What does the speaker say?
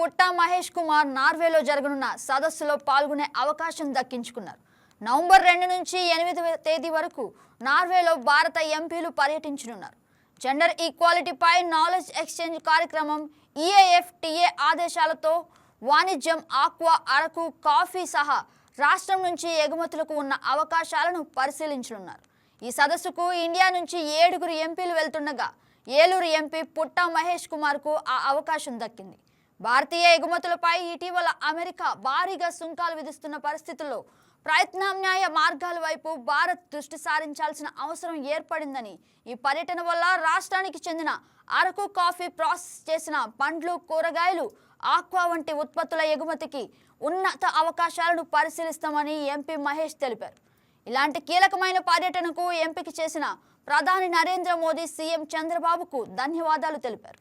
పుట్టా మహేష్ కుమార్ నార్వేలో జరగనున్న సదస్సులో పాల్గొనే అవకాశం దక్కించుకున్నారు. నవంబర్ రెండు నుంచి ఎనిమిదవ తేదీ వరకు నార్వేలో భారత ఎంపీలు పర్యటించనున్నారు. జెండర్ ఈక్వాలిటీపై నాలెడ్జ్ ఎక్స్చేంజ్ కార్యక్రమం ఈఏఎఫ్టీఏ ఆదేశాలతో వాణిజ్యం ఆక్వా అరకు కాఫీ సహా రాష్ట్రం నుంచి ఎగుమతులకు ఉన్న అవకాశాలను పరిశీలించనున్నారు. ఈ సదస్సుకు ఇండియా నుంచి ఏడుగురు ఎంపీలు వెళ్తుండగా ఏలూరు ఎంపీ పుట్టా మహేష్ కుమార్కు ఆ అవకాశం దక్కింది. భారతీయ ఎగుమతులపై ఇటీవల అమెరికా భారీగా సుంకాలు విధిస్తున్న పరిస్థితుల్లో ప్రయత్నామ్నాయ మార్గాల వైపు భారత్ దృష్టి సారించాల్సిన అవసరం ఏర్పడిందని ఈ పర్యటన వల్ల రాష్ట్రానికి చెందిన అరకు కాఫీ ప్రాసెస్ చేసిన పండ్లు కూరగాయలు ఆక్వా వంటి ఉత్పత్తుల ఎగుమతికి ఉన్నత అవకాశాలను పరిశీలిస్తామని ఎంపీ మహేష్ తెలిపారు. ఇలాంటి కీలకమైన పర్యటనకు ఎంపిక చేసిన ప్రధాని నరేంద్ర మోదీ సీఎం చంద్రబాబుకు ధన్యవాదాలు తెలిపారు.